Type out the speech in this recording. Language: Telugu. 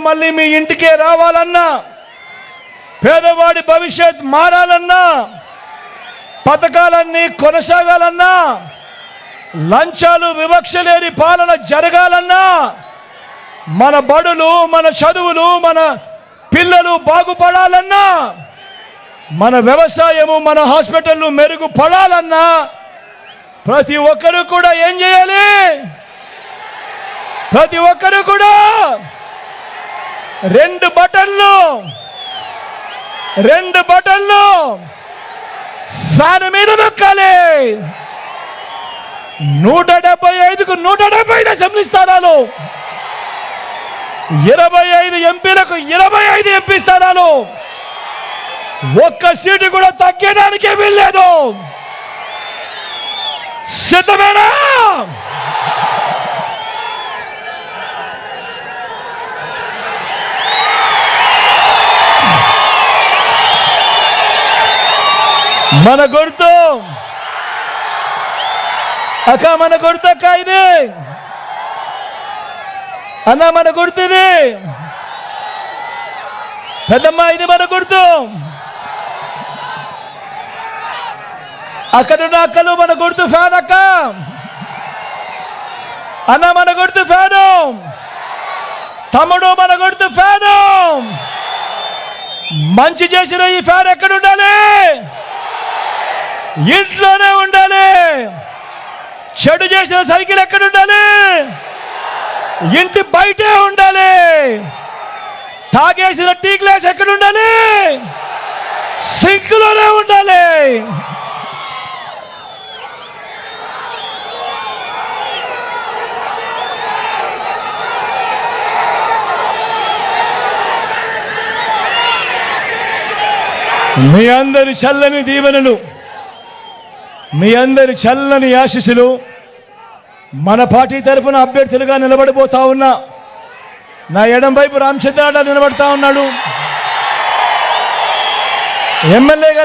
పింఛన్లు మళ్ళీ మీ ఇంటికే రావాలన్నా పేదవాడి భవిష్యత్ మారాలన్నా పథకాలన్నీ కొనసాగాలన్నా లంచాలు వివక్ష లేని పాలన జరగాలన్నా మన బడులు మన చదువులు మన పిల్లలు బాగుపడాలన్నా మన వ్యవసాయము మన హాస్పిటళ్ళు మెరుగుపడాలన్నా ప్రతి ఒక్కరూ కూడా ఏం చేయాలి? ప్రతి ఒక్కరూ కూడా రెండు బటన్లు. రెండు బటన్లు. ఫ్యాన్ మీద నొక్కాలి. నూట డెబ్బై ఐదుకు నూట డెబ్బై ఐదు అసెంబ్లీ స్థానాలు. ఇరవై ఐదు ఎంపీలకు ఇరవై ఐదు ఎంపీ స్థానాలు. ఒక్క సీటు కూడా తగ్గడానికే వీల్లేదు. సిద్ధమేనా? మన గుర్తు. అక్క మన గుర్తు అక్క ఇది. అన్న మన గుర్తు ఇది. పెద్దమ్మ ఇది మన గుర్తు. అక్కడున్న అక్కలు మన గుర్తు ఫ్యాన్ అక్క. అన్న మన గుర్తు ఫ్యాను. తమ్ముడు మన గుర్తు ఫ్యాను. మంచి చేసిన ఈ ఫ్యాన్ ఎక్కడ ఉండాలి? ఇంట్లోనే ఉండాలి. చెడు చేసిన సైకిల్ ఎక్కడ ఉండాలి? ఇంటి బయటే ఉండాలి. తాగేసిన టీ గ్లాస్ ఎక్కడ ఉండాలి? సింక్లోనే ఉండాలి. మీ అందరి చల్లని దీవెనలు మీ అందరి చల్లని ఆశీస్సులు మన పార్టీ తరఫున అభ్యర్థులుగా నిలబడిపోతా ఉన్నా. నా ఎడం వైపు రామచంద్రాడ నిలబడతా ఉన్నాడు. ఎమ్మెల్యే గారు